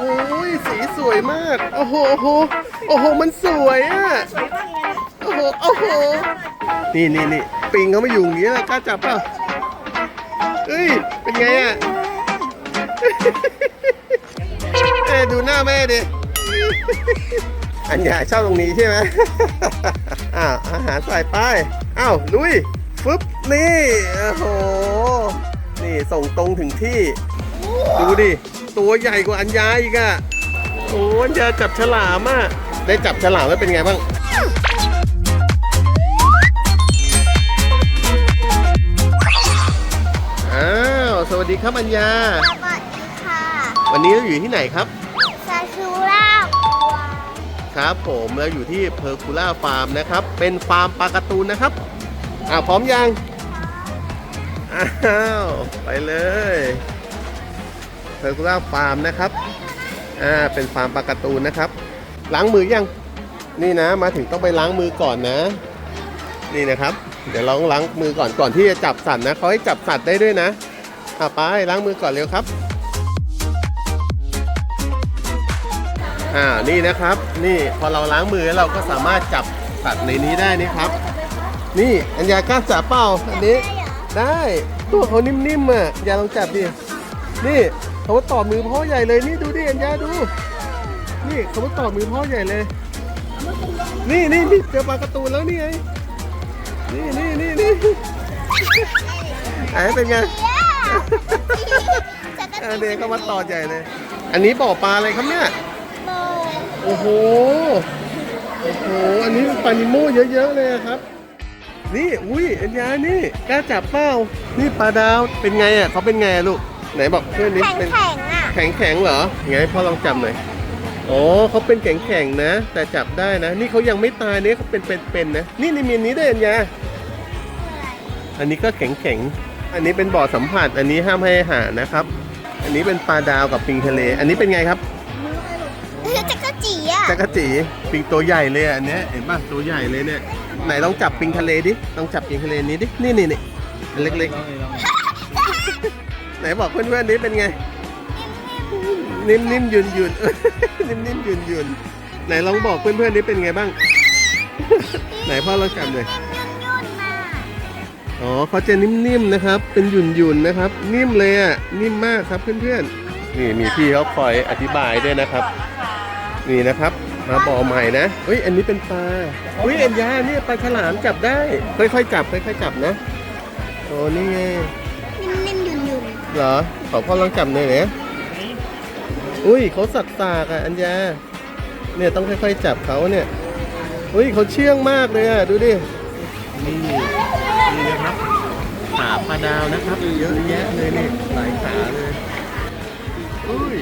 โอ้ยสีสวยมาก โอ้โห โอ้โห โอ้โห มันสวยอะ สวยมากเลยโอ้โห โอ้โห นี่นี่นี่ปิงเขาไม่อยู่อย่างนี้แล้วกล้าจับเปล่าเอ้ย เป็นไงอะแม่ดูหน้าแม่ดิ อันใหญ่ชอบตรงนี้ใช่ไหมอ้าวอาหารใส่ไปอ้าวลุย ฟึบ นี่ โอ้โห นี่ส่งตรงถึงที่ ดูดิ ตัวใหญ่กว่าอัญญาอีกอะโอ้อัญญาจับฉลามอะได้จับฉลามแล้วเป็นไงบ้างอ้าวสวัสดีครับอัญญา สวัสดีค่ะวันนี้เราอยู่ที่ไหนครับ ซาชูราบัวครับผมเราอยู่ที่เพอร์คูล่าฟาร์มนะครับ เป็นฟาร์มปลาการ์ตูนนะครับอ่าพร้อมยัง อ้าว ไปเลย เพอร์คูล่าฟาร์มนะครับอ่าเป็นฟาร์มปลาการ์ตูนนะครับ ล้างมือยังนี่นะมาถึงต้องไปล้างมือก่อนนะ นี่นะครับ เดี๋ยวเราต้องล้างมือก่อนก่อนที่จะจับสัตว์นะเขาให้จับสัตว์ได้ด้วยนะอ่าไปล้างมือก่อนเร็วครับอ่านี่นะครับ นี่พอเราล้างมือแล้วเราก็สามารถจับสัตว์ในนี้ได้นี่ครับ นี่อัญญากล้าจับเปล่าอันนี้ได้ตัวเขานิ่มๆอะอย่าลองจับดินี่ เขาต่อมือพ่อใหญ่เลยนี่ดูดิอัญญาดู นี่เขาต่อมือพ่อใหญ่เลย นี่นี่นี่เจอปลาการ์ตูนแล้วนี่ไงนี่นี่นี่นี่ไอ้เป็นไงเออเด็กก็มาต่อใหญ่เลย อันนี้บ่อปลาอะไรครับเนี่ยโบโอ้โหโอ้โหอันนี้ปลานิโมเยอะๆเลยอะครับนี่ อุ้ยอัญญานี่กล้าจับเปล่านี่ปลาดาว เป็นไงอะเขาเป็นไงอะลูก ไหนบอกเพื่อนนิดแข็งเป็นแข็งๆอะ แข็งแข็งๆเหรอไงพ่อลองจับหน่อยอ๋อเขาเป็นแข็งแข็งๆนะ แต่จับได้นะ นี่เขายังไม่ตายเนี่ยเขาเป็นเป็นๆนะ นี่นี่มีอันนี้ด้วยอัญญาอันนี้ก็แข็งแข็งๆอันนี้เป็นบ่อสัมผัส อันนี้ห้ามให้อาหารนะครับ อันนี้เป็นปลาดาวกับปิงทะเล อันนี้เป็นไงครับจักรจีอะจักรจีปิงตัวใหญ่เลยอะอันเนี้ยเห็นป่ะตัวใหญ่เลยเนี่ย ไหนลองจับปิงทะเลดิลองจับปิงทะเลนี้ดิ นี่นี่นี่อันเล็กๆ ไหนบอกเพื่อนๆดิเป็นไง นิ่มนิ่มๆยืนยืนๆนิ่มนิ่มๆยืนยืนๆไหนลองบอกเพื่อนๆดิเป็นไงบ้าง ไหนพ่อลองจับหน่อยยุ่นๆมาอ๋อเขาจะนิ่มๆนะครับ เป็นหยุ่นๆนะครับ นิ่มเลยอะนิ่มมากครับเพื่อนๆนี่มีพี่เขาคอยอธิบายด้วยนะครับ นี่นะครับมาบ่อใหม่นะเฮ้ยอันนี้เป็นปลาเฮ้ยเอ็นยาเนี่ยปลาฉลามจับได้ ค่อยๆจับค่อยๆจับนะโอ้นี่ไงนิ่มๆยุ่น เหรอ ขอพ่อลองจับหน่อยเนี่ยอุ้ยเขาสักตากอะอัญญา เนี่ยต้องค่อยๆจับเขาเนี่ย อุ้ยเขาเชื่องมากเลยอะดูดินี่นี่นะครับขาปลาดาวนะครับเยอะแยะเลยนี่หลายขาเลยอุ้ย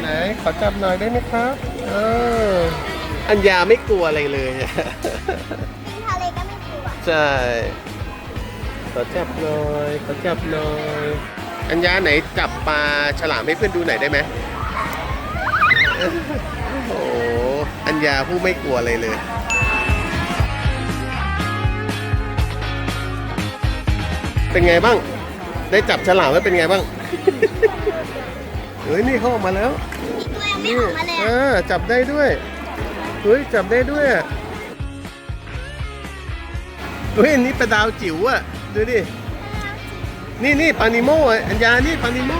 ไหนขอจับหน่อยได้ไหมครับ เออ อัญญาไม่กลัวอะไรเลยอะๆกินทะเลก็ไม่กลัว ใช่ ขอจับหน่อยขอจับหน่อยอัญญาไหนจับปลาฉลามให้เพื่อนดูหน่อยได้ไหมโอ้โหอัญญาผู้ไม่กลัวอะไรเลยเป็นไงบ้าง ได้จับฉลามแล้วเป็นไงบ้างเฮ้ยนี่เขาออกมาแล้วมีตัวยังไม่ออกมาเลยเออะอจับได้ด้วยเฮ้ยจับได้ด้วยอะเฮ้ยอันนี้ปลาดาวจิ๋วอะ ดูดิ นี่นี่ปานิโมอัญญานี่ปานิโม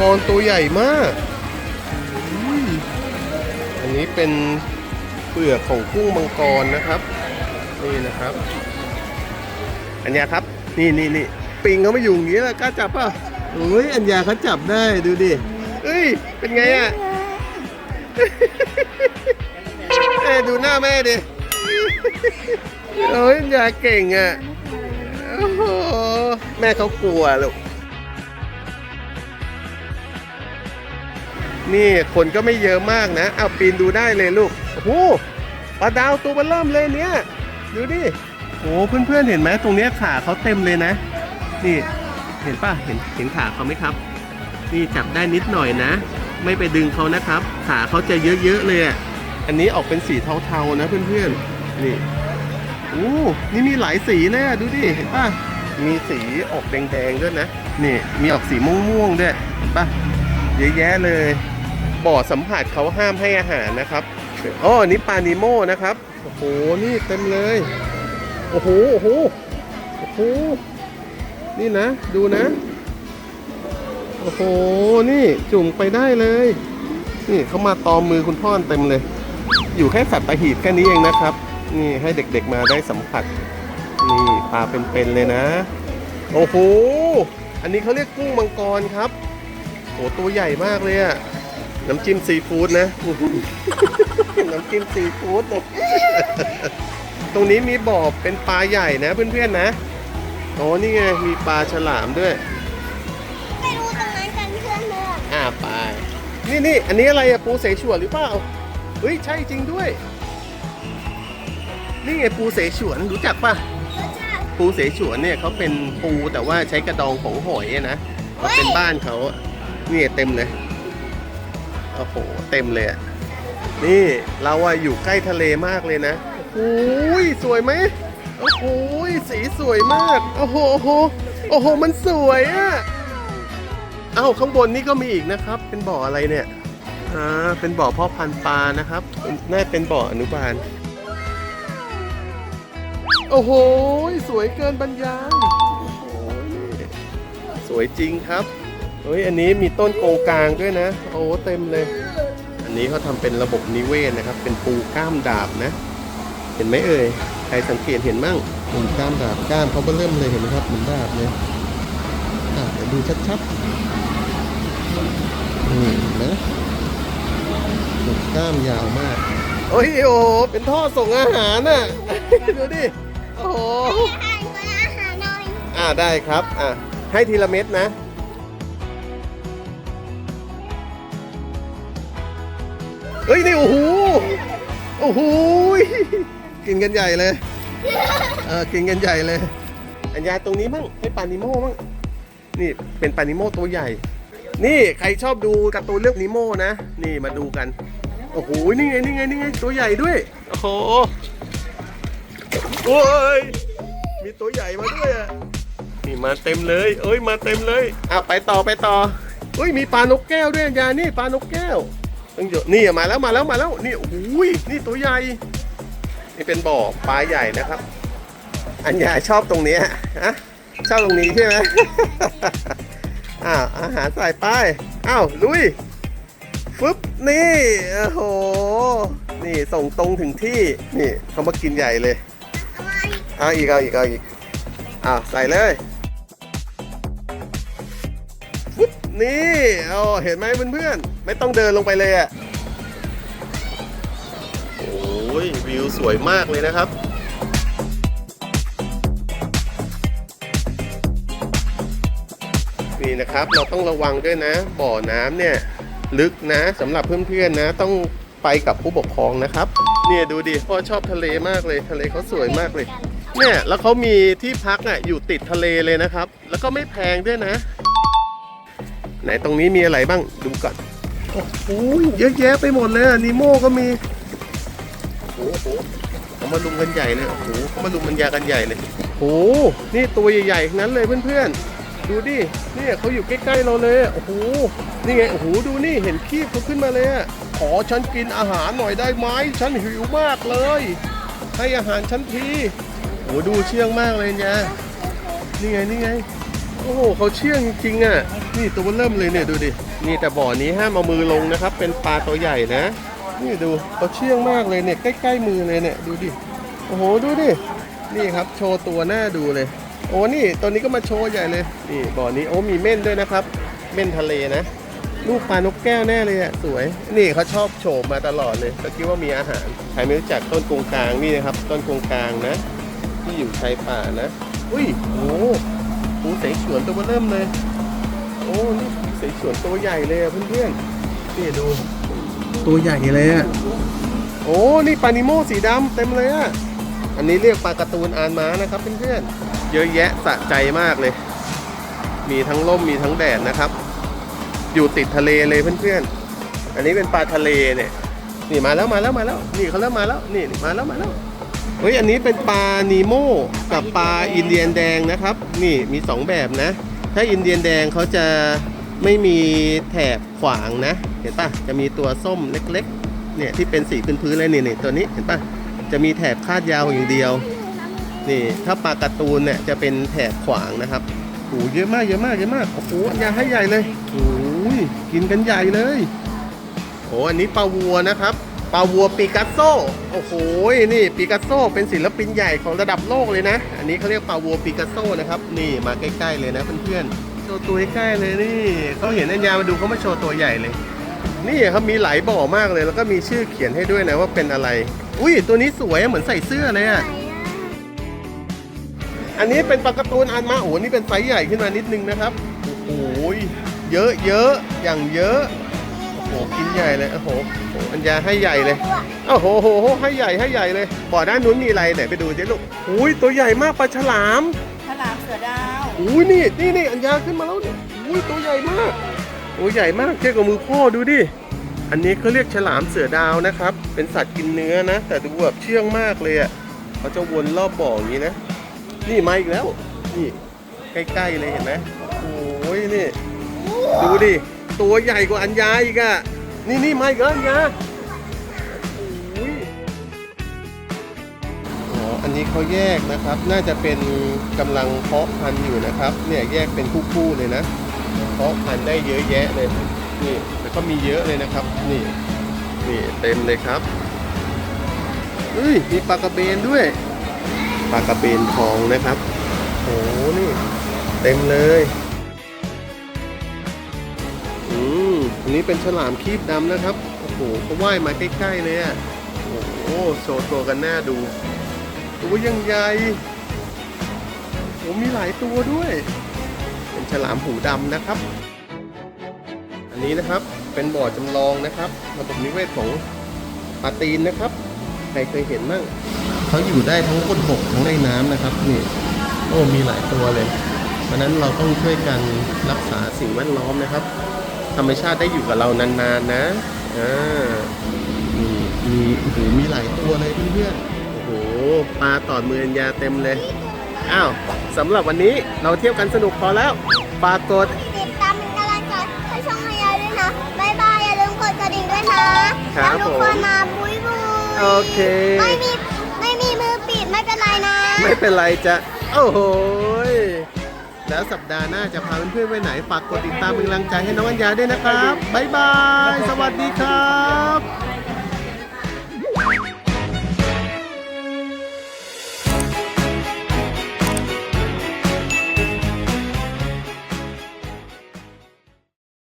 กรตัวใหญ่มาก อันนี้เป็นเปลือกของกุ้งมังกรนะครับ นี่นะครับ อัญญาครับ นี่นี่นี่ปิงเขาไม่อยู่อย่างนี้แล้วกล้าจับป่ะโอ้ยอัญญาเขาจับได้ดูดิเอ้ย เป็นไงอะแม่ดูหน้าแม่ดิโอ้ยอัญญาเก่งอะโอ้โหแม่เขากลัวลูก นี่คนก็ไม่เยอะมากนะเอาปีนดูได้เลยลูกโอ้โหปลาดาวตัวเบลเริ่มเลยเนี่ย ดูดิโอ้เพื่อนๆเห็นไหมตรงเนี้ยขาเขาเต็มเลยนะ นี่เห็นป่ะเห็นเห็นขาเขาไหมครับ นี่จับได้นิดหน่อยนะ ไม่ไปดึงเขานะครับ ขาเขาจะเยอะๆเลยอะอันนี้ออกเป็นสีเทาๆนะเพื่อนๆนี่โอ้นี่มีหลายสีเลยอะดูดิเห็นป่ะมีสีออกแดงๆด้วยนะ นี่มีออกสีม่วงๆด้วยป่ะเยอะแยะเลย บ่อสัมผัสเขาห้ามให้อาหารนะครับอ๋ออันนี้ปลานิโมนะครับ โอ้โห นี่เต็มเลย โอ้โห โอ้โห โอ้โห นี่นะ ดูนะ โอ้โห นี่จุ่มไปได้เลย นี่เขามาตอมมือคุณพ่อเต็มเลย อยู่แค่สัตว์ประหีบแค่นี้เองนะครับ นี่ให้เด็กๆมาได้สัมผัส นี่ปลาเป็นๆเลยนะ โอ้โห อันนี้เขาเรียกกุ้งมังกรครับโหตัวใหญ่มากเลยอะ น้ำจิ้มซีฟู้ดนะ น้ำจิ้มซีฟู้ดนะตรงนี้มีบ่อเป็นปลาใหญ่นะเพื่อนๆนะโอ้นี่ไงมีปลาฉลามด้วย ไปดูตรงนั้นกันเพื่อนเลยอ่าไปนี่นี่อันนี้อะไรอะปูเสฉวนหรือเปล่าเฮ้ยใช่จริงด้วย นี่ไงปูเสฉวนรู้จักปะรสชาติปูเสฉวนเนี่ยเขาเป็นปูแต่ว่าใช้กระดองของหอยอะนะมันเป็นบ้านเขาอะนี่เต็มเลย โอ้โห เต็มเลยอะนี่เราอะอยู่ใกล้ทะเลมากเลยนะโอ้ยสวยไหมโอ้โหสีสวยมาก โอ้โห โอ้โหโอ้โห มันสวยอะเอ้าข้างบนนี่ก็มีอีกนะครับ เป็นบ่ออะไรเนี่ย อ่า เป็นบ่อพ่อพันธุ์ปลานะครับ น่าเป็นบ่ออนุบาล โอ้โห สวยเกินบรรยาย โอ้โห สวยจริงครับ เฮ้ยอันนี้มีต้นโกงกลางด้วยนะ โอ้เต็มเลย อันนี้เขาทำเป็นระบบนิเวศนะครับ เป็นปูกล้ามดาบนะ เห็นไหมเอ่ยใครสังเกตเห็นมั่งปูกล้ามดาบกล้ามเขาเริ่มเลยเห็นไหมครับเหมือนดาบเลยอะเดี๋ยวดูชัดๆนี่เห็นะกล้ามยาวมากโอ้ยโอ้โหเป็นท่อส่งอาหารน่ะ ดูดิ โอ้โหอาหารคนละอาหารหน่อยอ่าได้ครับ อ่าให้ทีละเม็ดนะ เฮ้ยนี่โอ้โหโอ้โหกินกันใหญ่เลยเออกินกันใหญ่เลยอัญญาตรงนี้มั่งให้ปานิโม่มั่งนี่เป็นปานิโม่ตัวใหญ่ นี่ใครชอบดูการ์ตูนเรื่องนิโมนะ นี่มาดูกัน โอ้โหนี่ไงนี่ไงนี่ไงตัวใหญ่ด้วย โอ้โหโอ้ยมีตัวใหญ่มาด้วยอะนี่มาเต็มเลยเอ้ยมาเต็มเลยอะไปต่อไปต่อเฮ้ยมีปลานกแก้วด้วยอัญญานี่ปลานกแก้ว ต้องเยอะนี่มาแล้วมาแล้วมาแล้วนี่โอ้ยนี่ตัวใหญ่นี่เป็นบ่อปลาใหญ่นะครับ อัญญาชอบตรงนี้ฮะชอบตรงนี้ใช่ไหมอ้าวอาหารใส่ไปอ้าวลุยฟึบนี่โอ้โหนี่ส่งตรงถึงที่นี่เขามากินใหญ่เลยเอาอีกเอาอีกเอาอีกเอาอีกอ่าใส่เลย นี่เอาเห็นไหมเพื่อนๆไม่ต้องเดินลงไปเลยอะ่ะโอ้ยวิวสวยมากเลยนะครับนี่นะครับเราต้องระวังด้วยนะ บ่อน้ำเนี่ยลึกนะสำหรับเพื่อนๆนะ ต้องไปกับผู้ปกครองนะครับ เนี่ยดูดิพ่อชอบทะเลมากเลย ทะเลเขาสวยมากเลย เนี่ยแล้วเขามีที่พักอะอยู่ติดทะเลเลยนะครับ แล้วก็ไม่แพงด้วยนะ ไหนตรงนี้มีอะไรบ้างดูก่อนโอ้โหเยอะแยะไปหมดเลยอะนิโมก็มีโอ้โหเขามาลุมกันใหญ่เลยโอ้โหเขามาลุมมันยากันใหญ่เลยโอ้โหนี่ตัวใหญ่ๆทั้งนั้นเลยเพื่อนๆ ดูดิเนี่ยเขาอยู่ใกล้ๆเราเลยอะโอ้โหนี่ไงโอ้โหดูนี่เห็นคีบเขาขึ้นมาเลยอะขอฉันกินอาหารหน่อยได้ไหมฉันหิวมากเลย ให้อาหารฉันทีโอ้โหดูเชื่องมากเลยเนี่ยนี่ไงนี่ไง โอ้โหเขาเชื่องจริงๆอะ นี่ตัวเริ่มเลยเนี่ยดูดิ นี่แต่บ่อนี้ห้ามเอามือลงนะครับ เป็นปลาตัวใหญ่นะ นี่ดูเขาเชื่องมากเลยเนี่ยใกล้ๆมือเลยเนี่ยดูดิ โอ้โหดูดิ นี่ครับโชว์ตัวหน้าดูเลย โอ้นี่ตัวนี้ก็มาโชว์ใหญ่เลย นี่บ่อนี้โอ้มีเม่นด้วยนะครับ เม่นทะเลนะ ลูกปลานกแก้วแน่เลยอะสวย นี่เขาชอบโฉมมาตลอดเลยก็คิดว่ามีอาหาร ใครไม่รู้จักต้นกงกลางนี่นะครับ ต้นกงกลางนะ ที่อยู่ชายป่านะ อุ้ยโอ้โหปูเสฉวนตัวเริ่มเลย นี่ปูเสฉวนตัวใหญ่เลยอะเพื่อนๆนี่ดู ตัวใหญ่เลยอะโอ้ นี่ปลานิโมสีดำเต็มเลยอะอันนี้เรียกปลาการ์ตูนอานม้านะครับเพื่อนๆ เยอะแยะสะใจมากเลย มีทั้งร่มมีทั้งแดดนะครับ อยู่ติดทะเลเลยเพื่อนๆ อันนี้เป็นปลาทะเลเนี่ย นี่มาแล้วมาแล้วมาแล้ว นี่เขาเริ่มมาแล้ว นี่มาแล้วมาแล้ว เฮ้ย อันนี้เป็นปลานีโมกับปลาอินเดียนแดงนะครับ นี่มีสองแบบนะ ถ้าอินเดียนแดงเขาจะไม่มีแถบขวางนะ เห็นปะจะมีตัวส้มเล็กๆ เนี่ยที่เป็นสีพื้นๆเลยนี่นี่ตัวนี้เห็นปะจะมีแถบคาดยาวอย่างเดียว นี่ถ้าปลาการ์ตูนเนี่ยจะเป็นแถบขวางนะครับโอ้โหเยอะมากเยอะมากเยอะมากโอ้โหอยาให้ใหญ่เลยโอ้ยกินกันใหญ่เลยโอ้อันนี้ปลาวัวนะครับ ปลาวัวปิกัสโซ โอ้โห นี่ปิกัสโซเป็นศิลปินใหญ่ของระดับโลกเลยนะ อันนี้เขาเรียกปลาวัวปิกัสโซนะครับ นี่มาใกล้ๆเลยนะเพื่อนๆ โชว์ตัวใกล้ๆเลยนี่ เขาเห็นอัญญามาดูเขามาโชว์ตัวใหญ่เลย นี่ครับมีหลายบ่อมากเลย แล้วก็มีชื่อเขียนให้ด้วยนะว่าเป็นอะไร อุ้ยตัวนี้สวยเหมือนใส่เสื้อเลยอะอันนี้เป็นปลาการ์ตูนอันมาโอ้โหนี่เป็นไซส์ใหญ่ขึ้นมานิดนึงนะครับ โอ้โห เยอะเยอะอย่างเยอะ โอ้โหกินใหญ่เลยโอ้โหโอ้โหอัญญาให้ใหญ่เลยโอ้โหโหโหให้ใหญ่ให้ใหญ่เลยบ่อด้านนู้นมีอะไรไหนไปดูสิลูกอุ้ยตัวใหญ่มากปลาฉลามฉลามเสือดาวอุ้ยนี่นี่นี่อัญญาขึ้นมาแล้วเนี่ยอุ้ยตัวใหญ่มากโอ้ยใหญ่มากเทียบกับมือพ่อดูดิอันนี้เขาเรียกฉลามเสือดาวนะครับ เป็นสัตว์กินเนื้อนะ แต่ดูแบบเชื่องมากเลยอะเขาจะวนรอบบ่ออย่างนี้นะ นี่มาอีกแล้ว นี่ใกล้ๆเลยเห็นไหมโอ้ยนี่ ดูดิ ตัวใหญ่กว่าอัญญาอีกอะนี่นี่มาอีกแล้วอัญญาโอ้ยอ๋ออันนี้เขาแยกนะครับ น่าจะเป็นกำลังเพาะพันธุ์อยู่นะครับ เนี่ยแยกเป็นคู่ๆเลยนะ เพาะพันธุ์ได้เยอะแยะเลย นี่แล้วก็มีเยอะเลยนะครับ นี่ นี่เต็มเลยครับเฮ้ย มีปลากระเบนด้วย ปลากระเบนทองนะครับ โอ้โหนี่ เต็มเลย อันนี้เป็นฉลามครีบดำนะครับ โอ้โหเขาว่ายมาใกล้ๆเลยอะโอ้โหโชว์ตัวกันหน้าดู ตัวยังใหญ่โอ้มีหลายตัวด้วย เป็นฉลามหูดำนะครับ อันนี้นะครับเป็นบ่อจำลองนะครับระบบนิเวศของปลาตีนนะครับ ใครเคยเห็นบ้างเขาอยู่ได้ทั้งบนบกทั้งในน้ำนะครับนี่โอ้มีหลายตัวเลยเพราะนั้นเราต้องช่วยกันรักษาสิ่งแวดล้อมนะครับ ธรรมชาติได้อยู่กับเรานานๆนะอ่ามีมีโอ้โหมีหลายตัวเลยเพื่อนๆโอ้โหปลาตอดมืออัญญาเต็มเลยอ้าวสำหรับวันนี้เราเที่ยวกันสนุกพอแล้วฝากกดติดตามเป็นกำลังใจให้ช่องให้ยายด้วยนะบายบายอย่าลืมกดกระดิ่งด้วยนะครับแล้วทุกคนนะบุยบุยโอเค ไม่มีไม่มีมือปิดไม่เป็นไรนะ ไม่เป็นไรจะโอ้โหย แล้วสัปดาห์หน้าจะพาเพื่อนๆไปไหนฝากกดติดตามเป็นกำลังใจให้น้องอัญญาด้วยนะครับบ๊ายบาย สวัสดีครับ